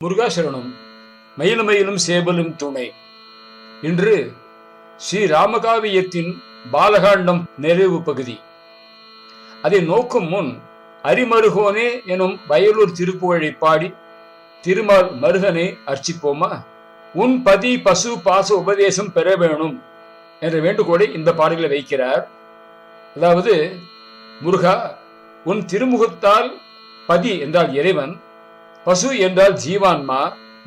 முருகாசரணம். மயிலும் மயிலும் சேபலும் துணை. இன்று ஸ்ரீ ராமகாவியத்தின் பாலகாண்டம் நிறைவு பகுதி. அதை நோக்கும் முன் அரிமருகோனே எனும் வயலூர் திருப்புகழை பாடி திருமால் மருகனை அர்ச்சிப்போமா? உன் பதி பசு பாச உபதேசம் பெற வேணும் என்ற வேண்டுகோளை இந்த பாடலில் வைக்கிறார். அதாவது முருகா உன் திருமுகத்தால் பதி என்றால் இறைவன் பசு என்றால் ஜீவான்மா.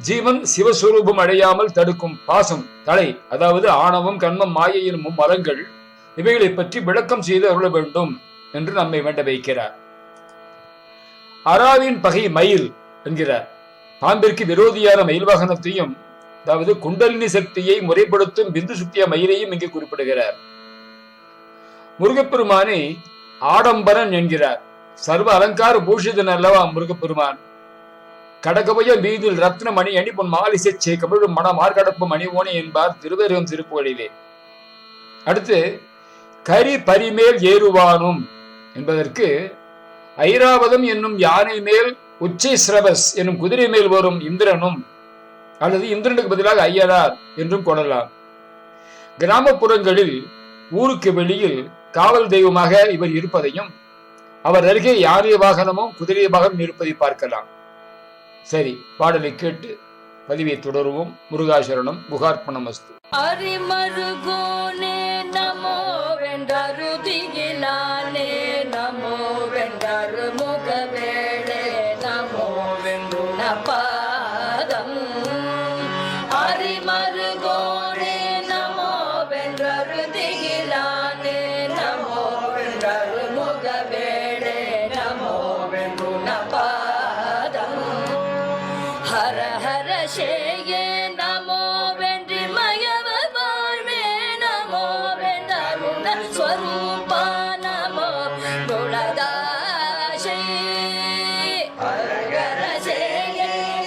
ஜீவன் சிவஸ்வரூபம் அடையாமல் தடுக்கும் பாசம் தலை அதாவது ஆணவம் கண்மம் மாயை மரங்கள் இவைகளை பற்றி விளக்கம் செய்து அருள வேண்டும் என்று நம்மை வேண்ட வைக்கிறார். அராவின் பகை மயில் என்கிறார். பாம்பிற்கு விரோதியான மயில் வாகனத்தையும் அதாவது குண்டலினி சக்தியை முறைப்படுத்தும் பிந்து சுத்திய மயிலையும் இங்கு குறிப்பிடுகிறார். முருகப்பெருமானை ஆடம்பரன் என்கிறார். சர்வ அலங்கார பூஷிதன் அல்லவா முருகப்பெருமான்? கடகபய வீதியில் ரத்னமணி அணிபொன் மாலிசை பொன் மாலிசை கமிழும் மன மார்கடப்பு மணிவோனி என்பார் திருவேரகம் திருப்புகளிலே அடுத்து கரி பரிமேல் ஏறுவானும் என்பதற்கு ஐராவதம் என்னும் யானை மேல் உச்சை சிரவஸ் என்னும் குதிரை மேல் வரும் இந்திரனும் அல்லது இந்திரனுக்கு பதிலாக ஐயனார் என்றும் கொள்ளலாம். கிராமப்புறங்களில் ஊருக்கு வெளியில் காவல் தெய்வமாக இவர் இருப்பதையும் அவர் அருகே யானை வாகனமும் குதிரை வாகனம் இருப்பதை பார்க்கலாம். சரி பாடலை கேட்டு பதிவை தொடருவோம். முருகாசரணம் குகார்ப்பணமஸ்து அஸ்து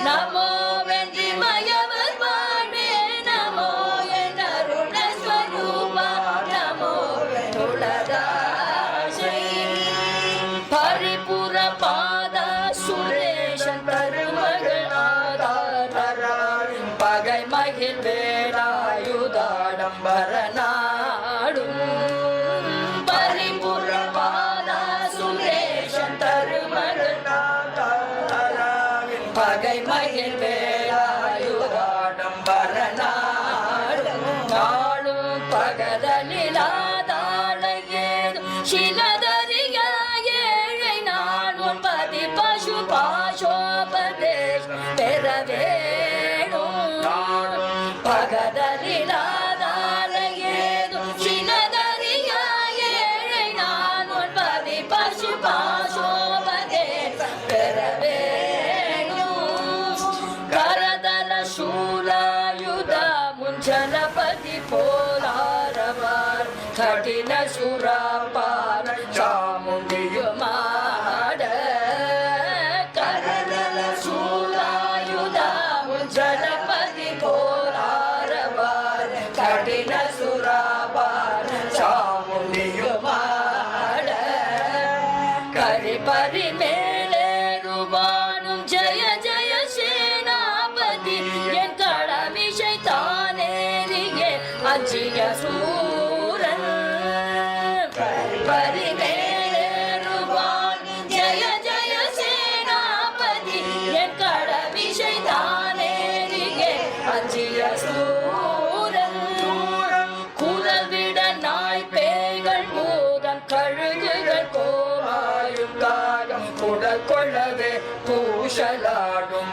சேயே பெறவேணோ பகதலிலாதாரையேதோ சிலதறியாயேழை நான் ஒன்பது பசு பாசோபதே பெறவேணோ கரதல சூலாயுத முஞ்சலபதி போலாரவார். கடின சுராபார சாமுண்ட காலம் பூஷலாடும்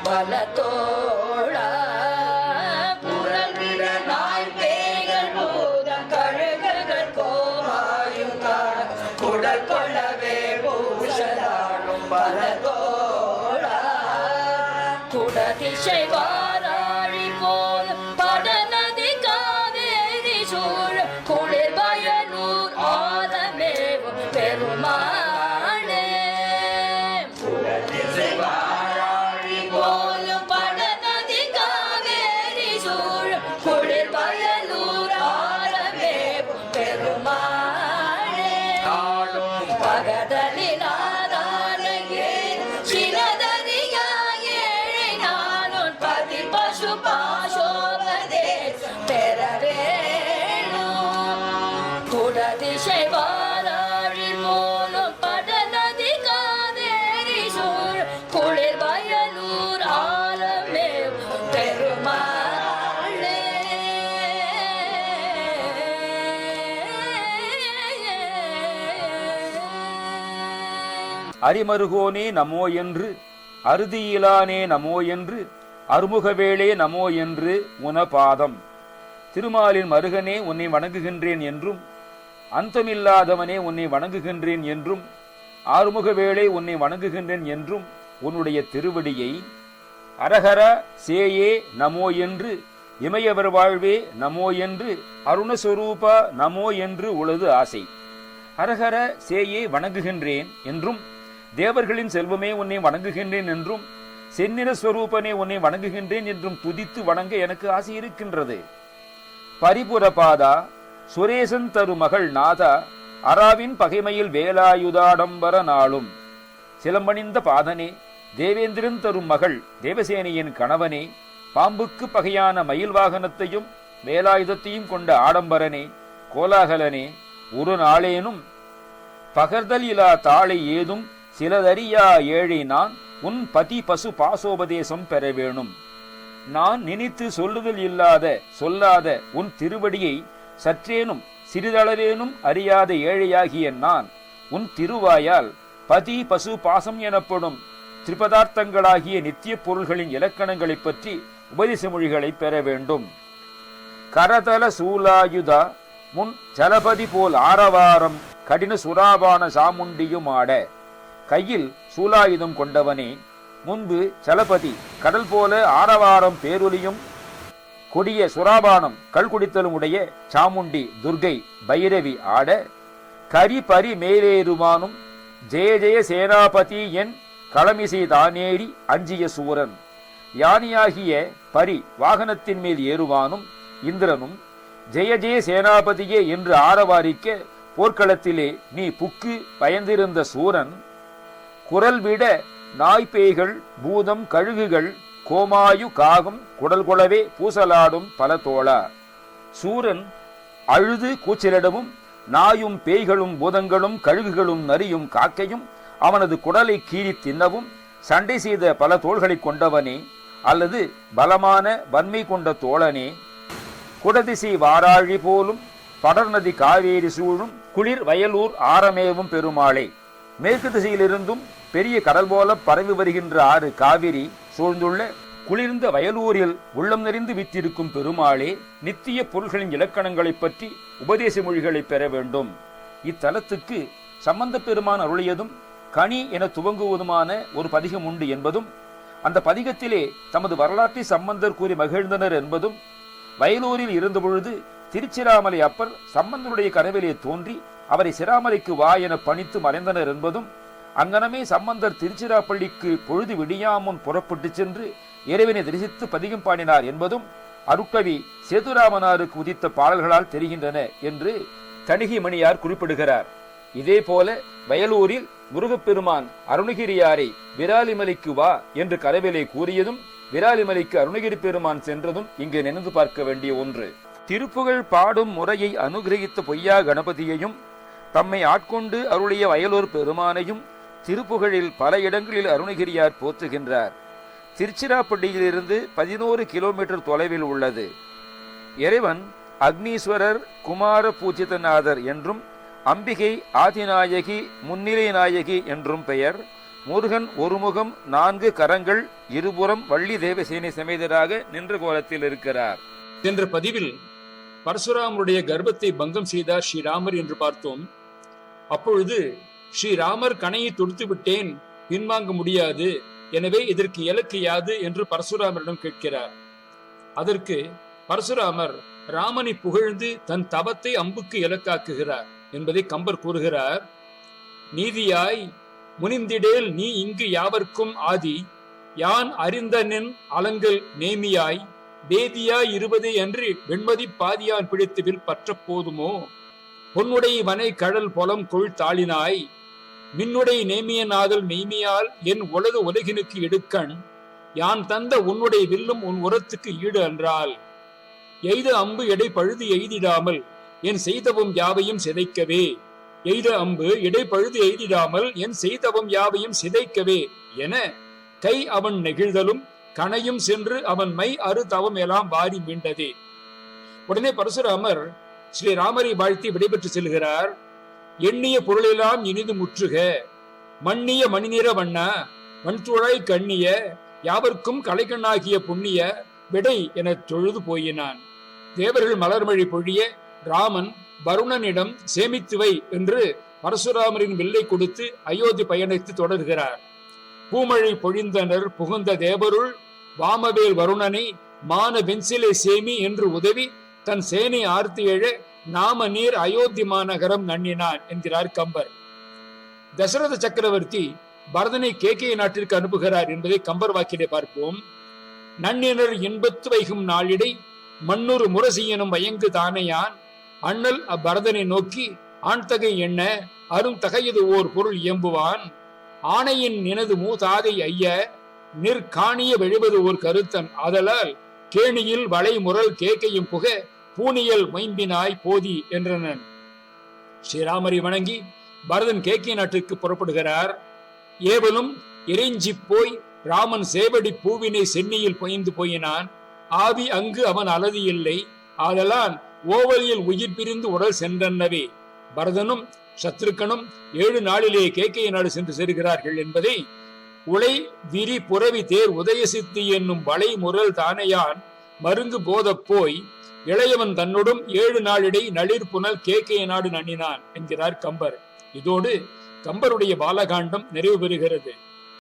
கொள்ளவே பூசலாடும் பலத்தோட குரல் விட பெருமானே பகதலிலாதானையே அரிமருகோனே நமோ என்று அறுதியிலானே நமோ என்று அருமுகவேளே நமோ என்று உனபாதம். திருமாலின் மருகனே உன்னை வணங்குகின்றேன் என்றும் அந்தமில்லாதவனே உன்னை வணங்குகின்றேன் என்றும் ஆறுமுகவேளே உன்னை வணங்குகின்றேன் என்றும் உன்னுடைய திருவடியை அரஹர சேயே நமோ என்று இமயவர் வாழ்வே நமோ என்று அருணஸ்வரூபா நமோ என்று உளது ஆசை. அரஹர சேயே வணங்குகின்றேன் என்றும் தேவர்களின் செல்வமே உன்னை வணங்குகின்றேன் என்றும் செந்நிற ஸ்வரூபனே உன்னை வணங்குகின்றேன் என்றும் துதித்து வணங்க எனக்கு ஆசை இருக்கின்றது. பரிபுரபாதா சுரேசன் தரு மகள் நாதா அராவின் பகைமையில் வேலாயுதாடம்பர நாளும். சிலம்பணிந்த பாதனே தேவேந்திரன் தரும் மகள் தேவசேனையின் கணவனே பாம்புக்கு பகையான மயில் வாகனத்தையும் வேலாயுதத்தையும் கொண்ட ஆடம்பரனே கோலாகலனே ஒரு நாளேனும் பகர்தல் இலா தாளை ஏதும் சிலதறியா ஏழை நான் உன் பதி பசு பாசோபதேசம் பெற வேணும். நான் நினைத்து சொல்லுதல் இல்லாத சொல்லாத உன் திருவடியை சற்றேனும் சிறிதளவேனும் அறியாத ஏழையாகிய நான் உன் திருவாயால் பதி பசு பாசம் எனப்படும் திரிபதார்த்தங்களாகிய நித்திய பொருள்களின் இலக்கணங்களைப் பற்றி உபதேச மொழிகளை பெற வேண்டும். கரதல சூலாயுதா முன் ஜலபதி போல் ஆரவாரம் கடின சுராபான சாமுண்டியும் ஆட. கையில் சூலாயுதம் கொண்டவனே முன்பு சலபதி கடல் போல ஆரவாரம் பேரொலியும் கொடிய சுறாபானம் கல்குடித்தலும் உடைய சாமுண்டி துர்கை பைரவி ஆட கரி பரி மேலேறுமானும் ஜெய ஜெய சேனாபதி என் களமிசை தானேறி அஞ்சிய சூரன். யானியாகிய பரி வாகனத்தின் மேல் ஏறுவானும் இந்திரனும் ஜெய ஜெய சேனாபதியே என்று ஆரவாரிக்க போர்க்களத்திலே நீ புக்கு பயந்திருந்த சூரன் குரல் விட நாய்பேய்கள் பூதம் கழுகுகள் கோமாயு காகம் குடல் குளவே பூசலாடும் பல தோழா. சூரன் அழுது கூச்சலிடவும் நாயும் பேய்களும் பூதங்களும் கழுகுகளும் நரியும் காக்கையும் அவனது குடலை கீறி தின்னவும் சண்டை செய்த பல தோள்களைக் கொண்டவனே அல்லது பலமான வன்மை கொண்ட தோழனே. குடதிசை வாராழி போலும் படர்நதி காவேரி சூழும் குளிர் வயலூர் ஆரமேவும் பெருமாளே. மேற்கு திசையிலிருந்தும் பெரிய கடல் போல பரவி வருகின்ற ஆறு காவிரி சூழ்ந்துள்ள குளிர்ந்த வயலூரில் உள்ளம் நிறைந்து வித்திருக்கும் பெருமாளே நித்திய பொருள்களின் இலக்கணங்களைப் பற்றி உபதேச மொழிகளை பெற வேண்டும். இத்தலத்துக்கு சம்பந்த பெருமான் அருளியதும் கனி என துவங்குவதுமான ஒரு பதிகம் உண்டு என்பதும் அந்த பதிகத்திலே தமது வரலாற்றை சம்பந்தர் கூறி மகிழ்ந்தனர் என்பதும் வயலூரில் இருந்தபொழுது திருச்சிராமலை அப்பர் சம்பந்தருடைய கனவிலே தோன்றி அவரை சிராமலைக்கு வா என பணித்து மறைந்தனர் என்பதும் அங்கனமே சம்பந்தர் திருச்சிராப்பள்ளிக்கு பொழுது விடியாமுன் புறப்பட்டு சென்று இறைவனை தரிசித்து பதிகம் பாடினார் என்பதும் அருட்கவி சேதுராமனாருக்கு உதித்த பாடல்களால் தெரிகின்றன என்று தணிகை மணியார் குறிப்பிடுகிறார். இதே போல வயலூரில் முருகப்பெருமான் அருணகிரியாரை விராலிமலைக்கு வா என்று கரவிலே கூறியதும் விராலிமலைக்கு அருணகிரி பெருமான் சென்றதும் இங்கு நினைந்து பார்க்க வேண்டிய ஒன்று. திருப்புகழ் பாடும் முறையை அனுகிரகித்த பொய்யா கணபதியையும் தம்மை ஆட்கொண்டு அருளிய வயலூர் பெருமானையும் திருப்புகழில் பல இடங்களில் அருணகிரியார் போற்றுகின்றார். திருச்சிராப்பள்ளியிலிருந்து பதினோரு கிலோமீட்டர் தொலைவில் உள்ளது. இறைவன் அக்னீஸ்வரர் குமார பூஜிதநாதர் என்றும் அம்பிகை ஆதிநாயகி முன்னிலை நாயகி என்றும் பெயர். முருகன் ஒருமுகம் நான்கு கரங்கள் இருபுறம் வள்ளி தேவசேனை சமேதராக நின்ற கோலத்தில் இருக்கிறார். சென்ற பதிவில் பரசுராமருடைய கர்ப்பத்தை பங்கம் செய்தார் ஸ்ரீராமர் என்று பார்த்தோம். அப்பொழுது ஸ்ரீராமர் கணையை தொடுத்து விட்டேன் பின்வாங்க முடியாது. எனவே இதற்கு இலக்கு யாது? என்று பரசுராமரிடம் கேட்கிறார். அதற்கு பரசுராமர் ராமனை புகழ்ந்து தன் தவத்தை அம்புக்கு இலக்காக்குகிறார் என்பதை கம்பர் கூறுகிறார். நீதியாய் முனிந்திடேல் நீ இங்கு யாவர்க்கும் ஆதி. யான் அறிந்தனின் அலங்கல் நேமியாய். வேதியாய் இருபது என்று வெண்மதி பாதியான் பிடித்துவில் பற்ற போதுமோ? பொன்னுடை வனை கடல் பொலம் கொள் தாளினாய். மின்னுடை நேமிய நாதல் மெய்மையால் என் உலது உலகினுக்கு எடுக்கண். யான் தந்த உன்னுடைய வில்லும் உன் உரத்துக்கு ஈடு அன்றால். எய்த அம்பு எடை பழுது எய்திடாமல் என் செய்தவும் யாவையும் சிதைக்கவே. எய்த அம்பு இடை பழுது எய்திடாமல் என் செய்தவம் யாவையும் சிதைக்கவே என கை அவன் நெகிழ்தலும் கணையும் சென்று அவன் மை அறு தவம் எல்லாம் வாரி மீண்டதே. உடனே பரசுராமர் ஸ்ரீ ராமரை வாழ்த்தி விடைபெற்று செல்கிறார். எண்ணிய பொருளெல்லாம் இனிது முற்றுக. மண்ணிய மணிநிற வண்ணா மண்துழாய் கண்ணிய யாவர்க்கும் கலைக்கண்ணாகிய புண்ணிய விடை என தொழுது போயினான். தேவர்கள் மலர்மொழி பொழிய ராமன் வருணனிடம் சேமித்துவை என்று பரசுராமரின் வில்லை கொடுத்து அயோத்தி பயணித்து தொடர்கிறார். பூமழை பொழிந்தனர் புகுந்த தேவருள் வாமவேல் வருணனை மான வெண்சிலை சேமி என்று உதவி தன் சேனை ஆர்த்தி எழ நாம நீர் அயோத்தி மாநகரம் நன்னினான் என்கிறார் கம்பர். தசரத சக்கரவர்த்தி பரதனை கேகே நாட்டிற்கு அனுப்புகிறார் என்பதை கம்பர் வாக்கிலே பார்ப்போம். நன்னினர் இன்பத்து வைகும் நாளிடை மண்ணொரு முரசியனும் வயங்கு தானையான் அண்ணல் அப்பரதனை நோக்கி ஆண்தகை என்ன? அரும் தகையது ஓர் பொருள் இயம்புவான். ஆணையின் நினது மூதாதை ஐய நிற்காணிய வெழுவது ஓர் கருத்தன். ஆதலால் கேணியில் வளை முரல் கேக்கையும் புக பூனியல் மைம்பினாய் போதி என்றனன். ஸ்ரீராமரை வணங்கி பரதன் கேக்கை நாட்டிற்கு புறப்படுகிறார். ஏவலும் எரிஞ்சி போய் ராமன் சேவடி பூவினை சென்னியில் பொய்ந்து போயினான். ஆவி அங்கு அவன் அலதி இல்லை. ஆதலால் ஓவலியில் உயிர் பிரிந்து உடல் சென்றனவே. பரதனும் சத்ருக்கனும் ஏழு நாளிலே கேக்கைய நாடு சென்று சேர்கிறார்கள் என்பதை உலை விரி புறவி தேர் உதயசித்தி என்னும் வளை முரல் தானையான் மருங்கு போதப் போய் இளையவன் தன்னுடன் ஏழு நாளிடை நளிர் புனல் கேக்கைய நாடு நண்ணினான் என்கிறார் கம்பர். இதோடு கம்பருடைய பாலகாண்டம் நிறைவு பெறுகிறது.